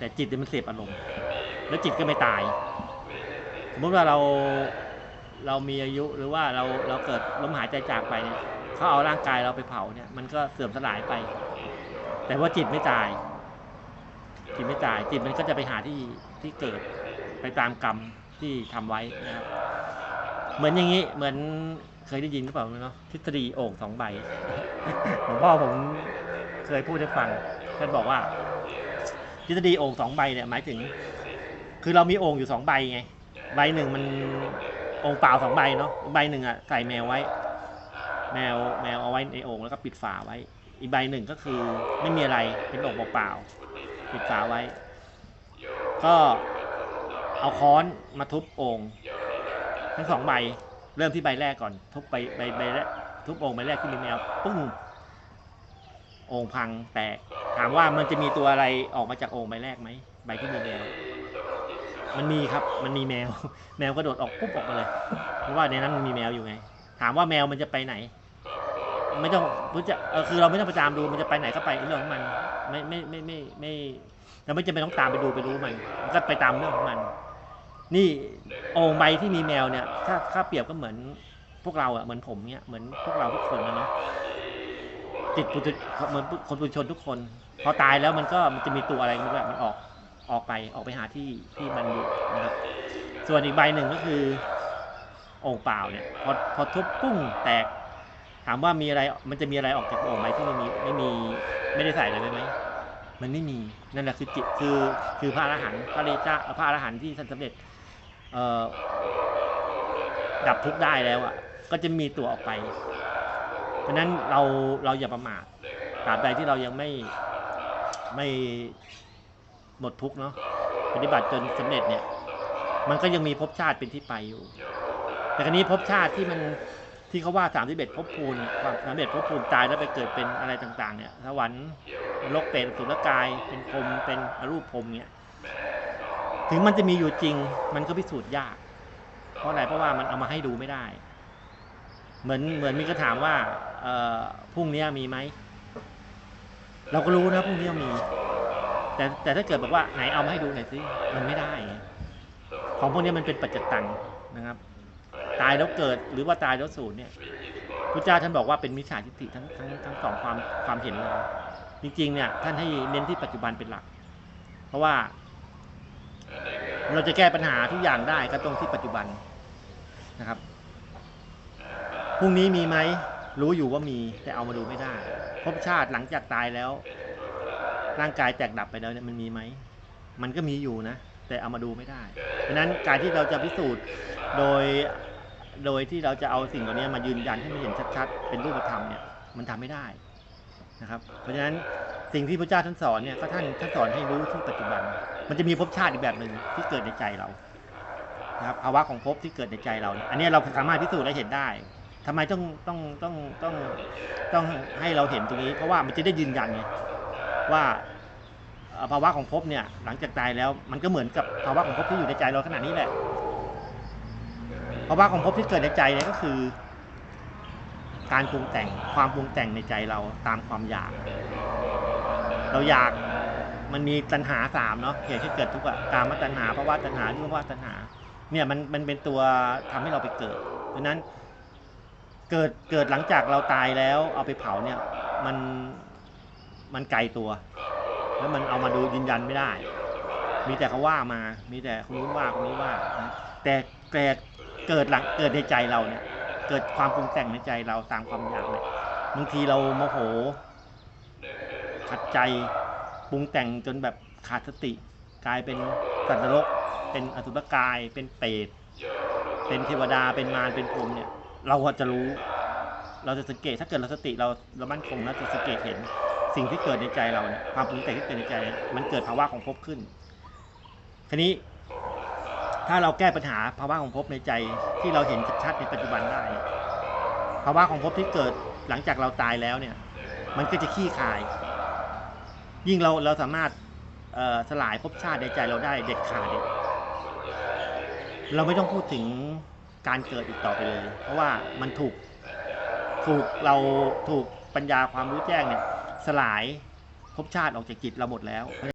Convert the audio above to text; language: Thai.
แต่จิตมันเสพอารมณ์ แล้วจิตก็ไม่ตาย สมมติว่าเราเรามีอายุหรือว่าเราเราเกิดล้มหายใจจากไปเนี่ยเขาเอาร่างกายเราไปเผาเนี่ย มันก็เสื่อมสลายไป แต่ว่าจิตไม่ตาย จิตไม่ตาย จิตมันก็จะไปหาที่ที่เกิดไปตามกรรมที่ทำไว้นะครับ เหมือนอย่างนี้เหมือนเคยได้ยินหรือเปล่าเนาะทฤษฎีโอ่งสองใบหลวงพ่อผมเคยพูดให้ฟังท่านบอกว่า ทฤษฎีโอ่งสองใบเนี่ยหมายถึง คือเรามีโอ่งอยู่สองใบไง ใบหนึ่งมันโอ่งเปล่าสองใบเนาะใบหนึ่งอะใส่แมวไว้ แมวแมวเอาไว้ในโอ่งแล้วก็ปิดฝาไว้ อีกใบหนึ่งก็คือไม่มีอะไรเป็นโอ่งเปล่าๆปิดฝาไว้ ก็เอาค้อนมาทุบโอ่งทั้งสองใบเริ่มที่ใบแรกก่อน ทุบใบใบใบแรกทุบโอ่งใบแรกที่มีแมวปึ้งโอ่งพังแตก ถามว่ามันจะมีตัวอะไรออกมาจากโอ่งใบแรกไหมใบที่มีแมว มันมีครับ มันมีแมว แมวกระโดดออกปุ๊บออกมาเลย เพราะว่าในนั้นมันมีแมวอยู่ไง ถามว่าแมวมันจะไปไหน ไม่ต้องรู้จะเออคือเราไม่ต้องไปตามดูมันจะไปไหนก็ไปเรื่องของมัน ไม่ไม่ไม่ไม่ไม่เราไม่จำเป็นต้องตามไปดูไปรู้มันมันก็ไปตามเรื่องของมัน นี่โอ่งใบที่มีแมวเนี่ย ถ้าถ้าเปรียบก็เหมือนพวกเราอะเหมือนผมเนี่ยเหมือนพวกเราทุกคนนะเนาะจิตปุถุเหมือนคนปุถุชนทุกคน พอตายแล้วมันก็มันจะมีตัวอะไรไม่รู้อะมันออกออกไปออกไปหาที่ที่มันอยู่นะครับ ส่วนอีกใบหนึ่งก็คือโอ่งเปล่าเนี่ยพอพอทุบปุ้งแตก ถามว่ามีอะไรมันจะมีอะไรออกจากโอ่งไหมที่ไม่มีไม่มีไม่ได้ใส่อะไรไว้ไหมมันไม่มีนั่นแหละคือจิตคือคือพระอรหันต์พระเดชะพระอรหันต์ที่ท่านสำเร็จเอ่อดับทุกข์ได้แล้วอะ ก็จะมีตัวออกไป เพราะฉะนั้นเราเราอย่าประมาทตราบใดที่เรายังไม่ ไม่หมดทุกเนาะปฏิบัติจนสำเร็จเนี่ย มันก็ยังมีภพชาติเป็นที่ไปอยู่ แต่ครั้นี้ภพชาติที่มันที่เขาว่าสามสิบเอ็ดภพภูมิความสามสิบเอ็ดภพภูมิตายแล้วไปเกิดเป็นอะไรต่าง ๆ เนี่ยสวรรค์นรกเปรตอสุรกาย เป็นพรมเป็นอรูปพรมเนี่ยถึงมันจะมีอยู่จริง มันก็พิสูจน์ยาก เพราะอะไรเพราะว่ามันเอามาให้ดูไม่ได้ เหมือนเหมือนมีก็ถามว่าเอ่อพรุ่งนี้มีไหม เราก็รู้นะพรุ่งนี้มี แต่แต่ถ้าเกิดบอกว่าไหนเอามาให้ดูหน่อยสิมันไม่ได้ของพวกนี้มันเป็นปัจจตังนะครับ ตายแล้วเกิดหรือว่าตายแล้วสูญเนี่ยพระเจ้าท่านบอกว่าเป็นมิจฉาทิฏฐิทั้งทั้งทั้งสองความความเห็นเลยจริงๆเนี่ยท่านให้เน้นที่ปัจจุบันเป็นหลัก เพราะว่า เราจะแก้ปัญหาทุกอย่างได้ก็ตรงที่ปัจจุบันนะครับพรุ่งนี้มีไหม รู้อยู่ว่ามีแต่เอามาดูไม่ได้ภพชาติหลังจากตายแล้ว ร่างกายแตกดับไปแล้วเนี่ยมันมีไหมมันก็มีอยู่นะ แต่เอามาดูไม่ได้ เพราะนั้นการที่เราจะพิสูจน์โดยโดยที่เราจะเอาสิ่งเหล่านี้มายืนยันให้มันเห็นชัดๆ เป็นรูปธรรมเนี่ยมันทำไม่ได้นะครับ เพราะฉะนั้นสิ่งที่พระเจ้าท่านสอนเนี่ยก็ท่านท่านสอนให้รู้ที่ปัจจุบัน มันจะมีภพชาติอีกแบบหนึ่งที่เกิดในใจเรานะครับภาวะของภพที่เกิดในใจเรา อันนี้เราสามารถพิสูจน์และเห็นได้ ทำไมต้องต้องต้องต้องต้องให้เราเห็นตรงนี้ เพราะว่ามันจะได้ยืนยันไงว่าภาวะของภพเนี่ย หลังจากตายแล้ว มันก็เหมือนกับภาวะของภพที่อยู่ในใจเราขณะนี้แหละภาวะของภพที่เกิดในใจเนี่ยก็คือ การปรุงแต่งความปรุงแต่งในใจเราตามความอยาก เราอยากมันมีตัณหาสามเนาะเหตุที่เกิดทุกข์อะกามตัณหาภาวะตัณหาวิภาวะตัณหา เนี่ยมันมันเป็นตัวทำให้เราไปเกิดเพราะนั้น เกิดเกิดหลังจากเราตายแล้วเอาไปเผาเนี่ย มันมันไกลตัว แล้วมันเอามาดูยืนยันไม่ได้ มีแต่เขาว่ามา มีแต่คนนู้นว่าคนนี้ว่านะแต่เกิดเกิดหลังเกิดในใจเราเนี่ย เกิดความปรุงแต่งในใจเราตามความอยากเนี่ยบางทีเราโมโหขัดใจปรุงแต่งจนแบบขาดสติ กลายเป็นสัตว์นรก เป็นอสุรกาย เป็นเปรตเป็นเทวดาเป็นมารเป็นพรหมเนี่ย เราก็จะรู้ เราจะสังเกตถ้าเกิดเราสติเราเรามั่นคงแล้วจะสังเกตเห็นสิ่งที่เกิดในใจเราเนี่ยความปรุงแต่งที่เกิดในใจ มันเกิดภาวะของภพขึ้นทีนี้ ถ้าเราแก้ปัญหาภาวะของภพในใจที่เราเห็นชัดในปัจจุบันได้ภาวะของภพที่เกิดหลังจากเราตายแล้วเนี่ย มันก็จะขี้คาย ยิ่งเราเราสามารถสลายภพชาติในใจเราได้เด็ดขาดเราไม่ต้องพูดถึง การเกิดอีกต่อไปเลย เพราะว่ามันถูกถูกเราถูกปัญญาความรู้แจ้งเนี่ยสลายภพชาติออกจากจิตเราหมดแล้ว